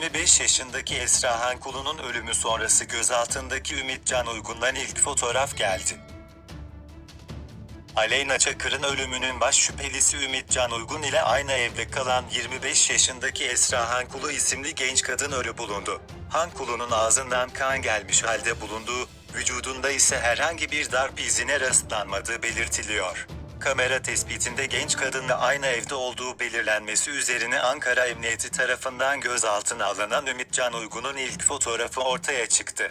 25 yaşındaki Esra Hankulu'nun ölümü sonrası gözaltındaki Ümit Can Uygun'dan ilk fotoğraf geldi. Aleyna Çakır'ın ölümünün baş şüphelisi Ümit Can Uygun ile aynı evde kalan 25 yaşındaki Esra Hankulu isimli genç kadın ölü bulundu. Hankulu'nun ağzından kan gelmiş halde bulunduğu, vücudunda ise herhangi bir darp izine rastlanmadığı belirtiliyor. Kamera tespitinde genç kadınla aynı evde olduğu belirlenmesi üzerine Ankara Emniyeti tarafından gözaltına alınan Ümit Can Uygun'un ilk fotoğrafı ortaya çıktı.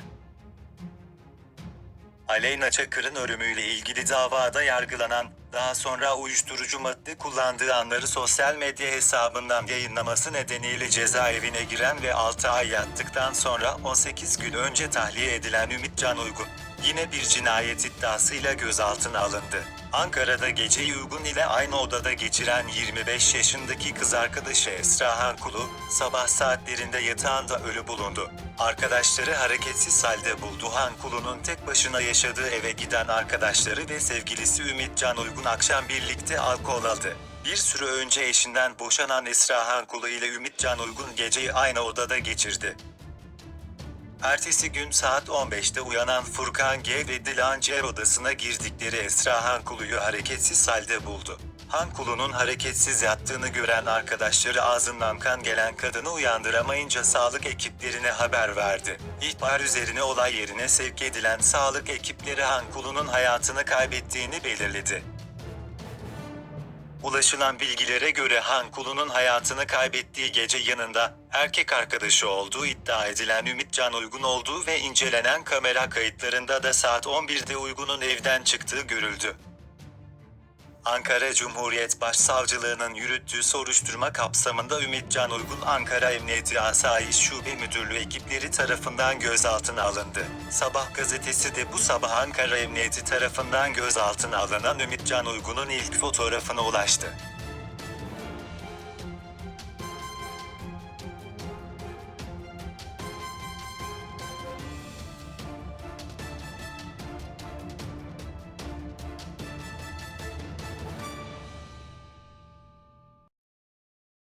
Aleyna Çakır'ın ölümüyle ilgili davada yargılanan, daha sonra uyuşturucu madde kullandığı anları sosyal medya hesabından yayınlaması nedeniyle cezaevine giren ve 6 ay yattıktan sonra 18 gün önce tahliye edilen Ümit Can Uygun, yine bir cinayet iddiasıyla gözaltına alındı. Ankara'da geceyi Uygun ile aynı odada geçiren 25 yaşındaki kız arkadaşı Esra Hankulu, sabah saatlerinde yatağında ölü bulundu. Arkadaşları hareketsiz halde buldu. Hankulu'nun tek başına yaşadığı eve giden arkadaşları ve sevgilisi Ümit Can Uygun akşam birlikte alkol aldı. Bir süre önce eşinden boşanan Esra Hankulu ile Ümit Can Uygun geceyi aynı odada geçirdi. Ertesi gün saat 15'te uyanan Furkan G ve Dilan C odasına girdikleri Esra Hankulu'yu hareketsiz halde buldu. Hankulu'nun hareketsiz yattığını gören arkadaşları ağzından kan gelen kadını uyandıramayınca sağlık ekiplerine haber verdi. İhbar üzerine olay yerine sevk edilen sağlık ekipleri Hankulu'nun hayatını kaybettiğini belirledi. Ulaşılan bilgilere göre Hankulu'nun hayatını kaybettiği gece yanında erkek arkadaşı olduğu iddia edilen Ümit Can Uygun olduğu ve incelenen kamera kayıtlarında da saat 11'de Uygun'un evden çıktığı görüldü. Ankara Cumhuriyet Başsavcılığı'nın yürüttüğü soruşturma kapsamında Ümit Can Uygun Ankara Emniyeti Asayiş Şube Müdürlüğü ekipleri tarafından gözaltına alındı. Sabah gazetesi de bu sabah Ankara Emniyeti tarafından gözaltına alınan Ümit Can Uygun'un ilk fotoğrafına ulaştı.